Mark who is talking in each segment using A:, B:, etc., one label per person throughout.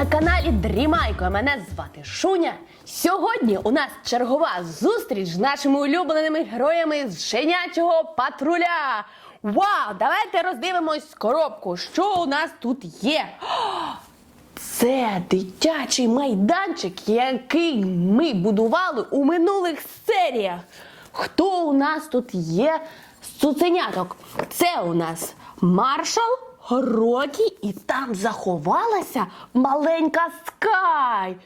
A: на каналі Дрімайко. Мене звати Шуня. Сьогодні у нас чергова зустріч з нашими улюбленими героями з щенячого патруля. Вау! Давайте роздивимось коробку. Що у нас тут є? Це дитячий майданчик, який ми будували у минулих серіях. Хто у нас тут є з цуценяток? Це у нас маршал, Рокі, і там заховалася маленька Скай.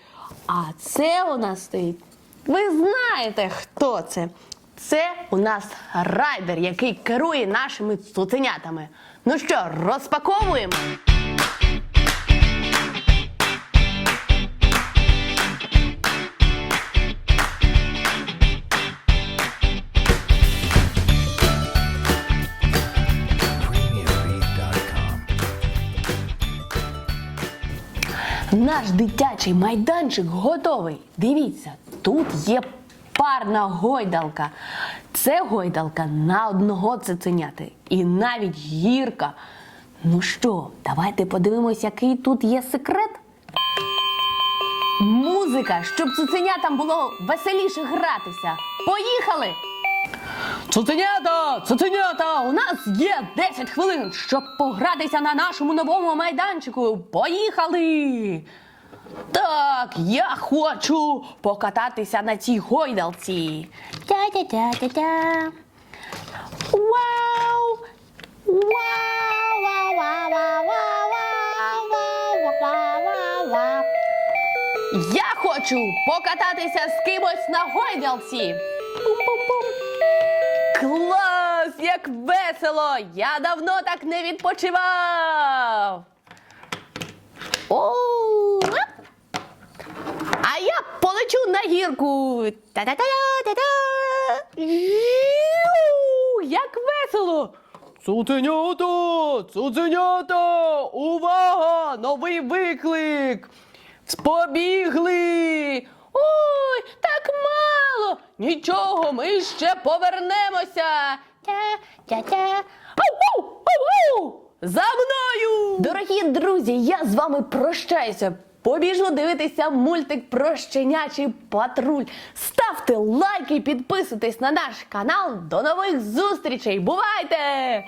A: А це у нас стоїть. Ви знаєте, хто це? Це у нас райдер, який керує нашими цуценятами. Ну що, розпаковуємо? Наш дитячий майданчик готовий. Дивіться, тут є парна гойдалка. Це гойдалка на одного цуценяти. І навіть гірка. Ну що, давайте подивимось, який тут є секрет. Музика, щоб цуценятам було веселіше гратися. Поїхали! Цуценята! Цуценята! У нас є 10 хвилин, щоб погратися на нашому новому майданчику. Поїхали! Так, я хочу покататися на цій гойдалці. Тя-тя-тя-тя-тя. Вау! Вау! Вау! Вау! Вау! Вау! Вау! Вау! Вау! Вау! Я хочу покататися з кимось на гойдалці. Пум-пум-пум. Клас! Як весело! Я давно так не відпочивав. Оу! А я полечу на гірку. Та-та-та-та-та-та. Як весело! Цуценята! Цуценята! Увага! Новий виклик! Побігли! Ой, так мало! Нічого, ми ще повернемося! Тя-тя-тя! За мною! Дорогі друзі, я з вами прощаюся. Побіжу дивитися мультик про щенячий патруль. Ставте лайки, підписуйтесь на наш канал. До нових зустрічей! Бувайте!